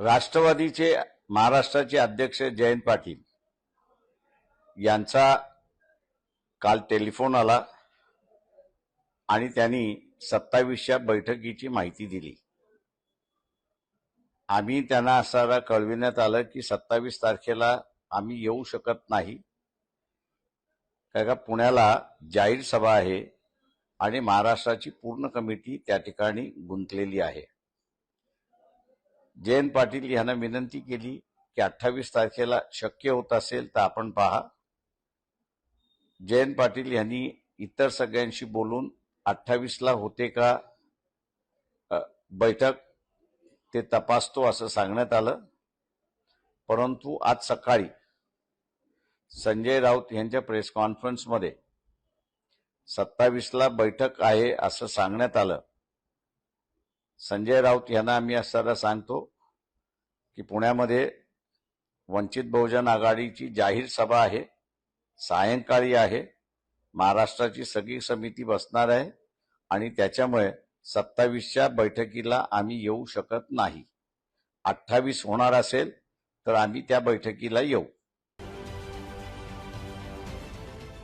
राष्ट्रवादीचे महाराष्ट्राचे अध्यक्ष जयंत पाटील यांचा काल टेलिफोन आला आणि त्यांनी सत्तावीसच्या बैठकीची माहिती दिली. आम्ही त्यांना असं कळविण्यात आलं की सत्तावीस तारखेला आम्ही येऊ शकत नाही. का पुण्याला जाहीर सभा आहे आणि महाराष्ट्राची पूर्ण कमिटी त्या ठिकाणी गुंतलेली आहे. जयंत पाटील यांना विनंती केली की अठ्ठावीस तारखेला शक्य होत असेल तर आपण पहा. जयंत पाटील यांनी इतर सगळ्यांशी बोलून अठ्ठावीसला होते का बैठक ते तपासतो असं सांगण्यात आलं. परंतु आज सकाळी संजय राऊत यांच्या प्रेस कॉन्फरन्समध्ये सत्तावीसला बैठक आहे असं सांगण्यात आलं. संजय राऊत यांना आम्ही असताना सांगतो की पुण्यामध्ये वंचित बहुजन आघाडीची जाहीर सभा आहे सायंकाळी आहे महाराष्ट्राची सगळी समिती बसणार आहे आणि त्याच्यामुळे सत्तावीसच्या बैठकीला आम्ही येऊ शकत नाही. अठ्ठावीस होणार असेल तर आम्ही त्या बैठकीला येऊ.